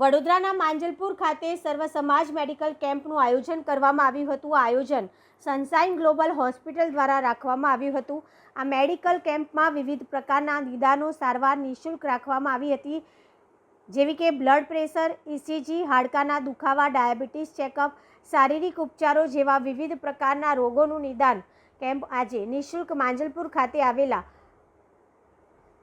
વડોદરાના માંજલપુર ખાતે સર્વ સમાજ મેડિકલ કેમ્પનું આયોજન કરવામાં આવ્યું હતું. આ આયોજન સનસાઇન ગ્લોબલ હોસ્પિટલ દ્વારા રાખવામાં આવ્યું હતું. આ મેડિકલ કેમ્પમાં વિવિધ પ્રકારના નિદાનો સારવાર નિઃશુલ્ક રાખવામાં આવી હતી. જેવી કે બ્લડ પ્રેશર ઇસીજી હાડકાના દુખાવા, ડાયાબિટીસ ચેકઅપ, શારીરિક ઉપચારો જેવા વિવિધ પ્રકારના રોગોનું નિદાન કેમ્પ આજે નિઃશુલ્ક માંજલપુર ખાતે આવેલા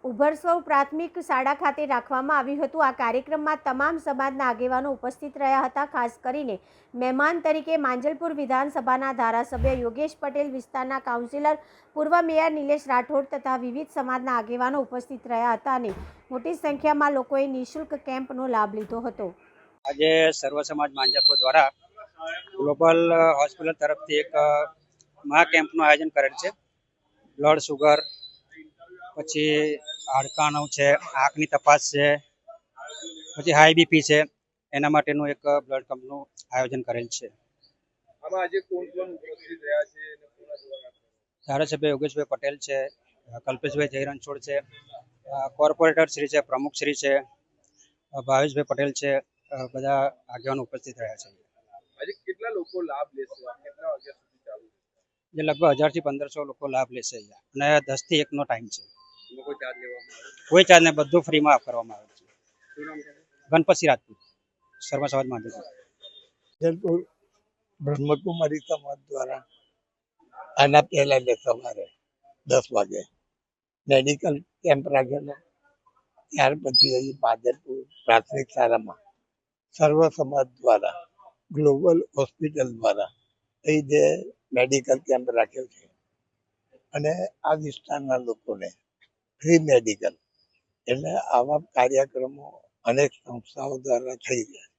ઉભરસૌ પ્રાથમિક શાળા ખાતે રાખવામાં આવ્યું હતું. આ કાર્યક્રમમાં તમામ સમાજના આગેવાનો ઉપસ્થિત રહ્યા હતા. ખાસ કરીને મહેમાન તરીકે માંજલપુર વિધાનસભાના ધારાસભ્ય યોગેશ પટેલ, વિસ્તારના કાઉન્સિલર પૂર્વ મેયર નિલેશ રાઠોડ તથા વિવિધ સમાજના આગેવાનો ઉપસ્થિત રહ્યા હતા અને મોટી સંખ્યામાં લોકોએ નિઃશુલ્ક કેમ્પનો લાભ લીધો હતો. આજે સર્વ સમાજ માંજલપુર દ્વારા ગ્લોબલ હોસ્પિટલ તરફથી એક મહા કેમ્પનું આયોજન કરેલ છે. બ્લડ સુગર પછી હાડકાનું છે આંખની તપાસ છે પછી હાઈ બીપી છે એના માટેનું એક બ્લડ કેમ્પનું આયોજન કરેલ છે. ધારાસભ્ય યોગેશભાઈ પટેલ છે કલ્પેશભાઈ જયરણછોડ છે કોર્પોરેટર શ્રી છે પ્રમુખ શ્રી છે ભાવેશભાઈ પટેલ છે બધા આગેવાનો ઉપસ્થિત રહ્યા છે. આજે કેટલા લોકો લાભ લેશે? કેટલા વાગ્યા સુધી ચાલુ જે લગભગ હજારથી પંદરસો લોકો લાભ લેશે અહીંયા. અને દસથી એકનો ટાઈમ છે. કોઈ ચાર્જ નહીં બધું ફ્રીમાં કરવામાં આવે છે. ગણપતિ રાજપૂત શર્મા સમાજ માધ્યમ. બ્રહ્મકુમારી સમાજ દ્વારા આના પહેલા ને સવારે દસ વાગે મેડિકલ કેમ્પ રાખેલો. ત્યાર પછી અહીં માધરપુર પ્રાથમિક શાળામાં સર્વ સમાજ દ્વારા ગ્લોબલ હોસ્પિટલ દ્વારા અહીં જે મેડિકલ કેમ્પ રાખેલ છે. અને આ વિસ્તારના લોકોને ફ્રી મેડિકલ એટલે આવા કાર્યક્રમો અનેક સંસ્થાઓ દ્વારા થઈ રહ્યા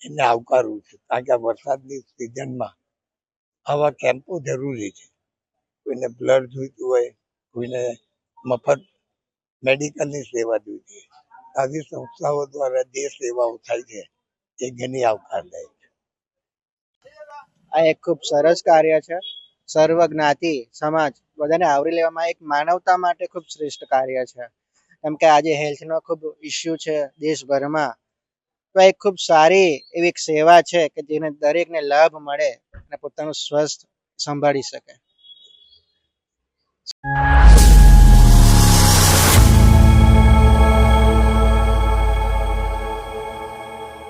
એને આવકારવું છે. કારણ કે વરસાદની સિઝનમાં આવા કેમ્પો જરૂરી છે. કોઈને બ્લડ જોઈતું હોય, કોઈને મફત મેડિકલની સેવા જોઈતી હોય. આવી સંસ્થાઓ દ્વારા જે સેવાઓ થાય છે, એ ઘણી આવકારદાયક છે. આ એક ખૂબ સરસ કાર્ય છે. સર્વ જ્ઞાતિ સમાજ બધાને આવરી લેવામાં એક માનવતા માટે ખૂબ શ્રેષ્ઠ કાર્ય છે. કેમ કે આજે હેલ્થનો ખૂબ ઇસ્યુ છે દેશભરમાં. તો એક ખૂબ સારી એવી એક સેવા છે કે જેને દરેકને લાભ મળે અને પોતાનું સ્વસ્થ સંભાળી શકે.